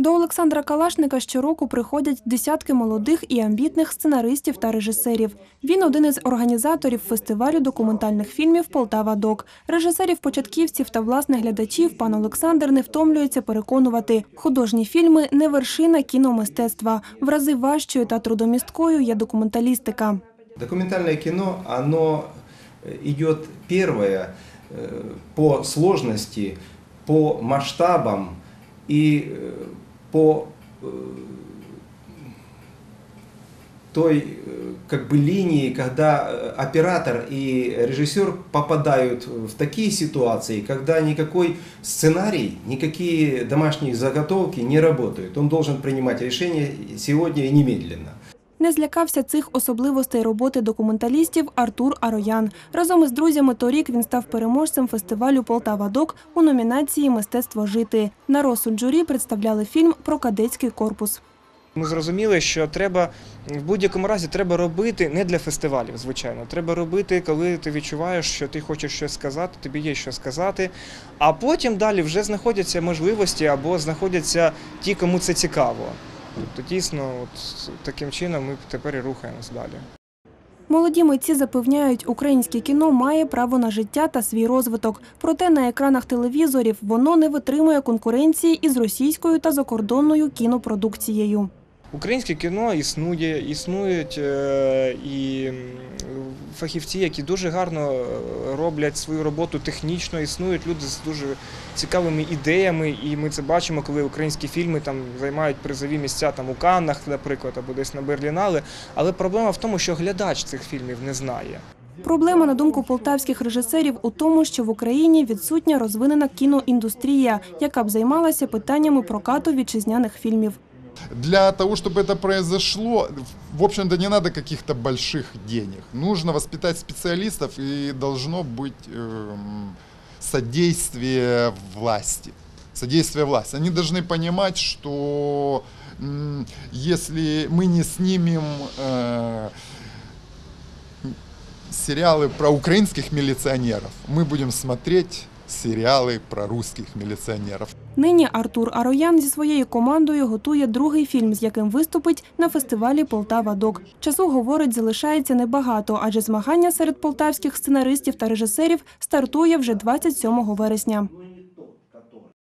До Олександра Калашника щороку приходять десятки молодих і амбітних сценаристів та режисерів. Він один із організаторів фестивалю документальних фільмів Полтава Док. Режисерів, початківців та власних глядачів пан Олександр не втомлюється переконувати. Художні фільми не вершина кіномистецтва. В рази важчою та трудомісткою є документалістика. Документальное кино, оно э, идет первое э, по сложности, по масштабам и э, по э, той э, как бы линии, когда э, оператор и режиссер попадают в такие ситуации, когда никакой сценарий, никакие домашние заготовки не работают. Он должен принимать решения сегодня и немедленно. Не злякався цих особливостей роботи документалістів Артур Ароян. Разом із друзями торік він став переможцем фестивалю Полтава Док у номінації Мистецтво жити. На розсуд журі представляли фільм про кадетський корпус. Ми зрозуміли, що треба в будь-якому разі треба робити не для фестивалів, звичайно. Треба робити, коли ти відчуваєш, що ти хочеш щось сказати, тобі є що сказати. А потім далі вже знаходяться можливості або знаходяться ті, кому це цікаво. Тобто дійсно, от таким чином ми тепер і рухаємось далі. Молоді митці запевняють, українське кіно має право на життя та свій розвиток. Проте на екранах телевізорів воно не витримує конкуренції із російською та закордонною кінопродукцією. Українське кіно існує, існують е, і фахівці, які дуже гарно е, роблять свою роботу технічно, існують люди з дуже цікавими ідеями, і ми це бачимо, коли українські фільми там займають призові місця там у Каннах, наприклад, або десь на Берлінале. Але проблема в тому, що глядач цих фільмів не знає. Проблема, на думку полтавських режисерів, у тому, що в Україні відсутня розвинена кіноіндустрія, яка б займалася питаннями прокату вітчизняних фільмів. Для того, чтобы это произошло, в общем-то, не надо каких-то больших денег. Нужно воспитать специалистов и должно быть эм, содействие власти. Содействие власти. Они должны понимать, что м, если мы не снимем э, сериалы про украинских милиционеров, мы будем смотреть сериалы про русських міліціонерів. Нині Артур Ароян зі своєю командою готує другий фільм, з яким виступить на фестивалі Полтава Док. Часу говорить, залишається небагато, адже змагання серед полтавських сценаристів та режисерів стартує вже 27 вересня.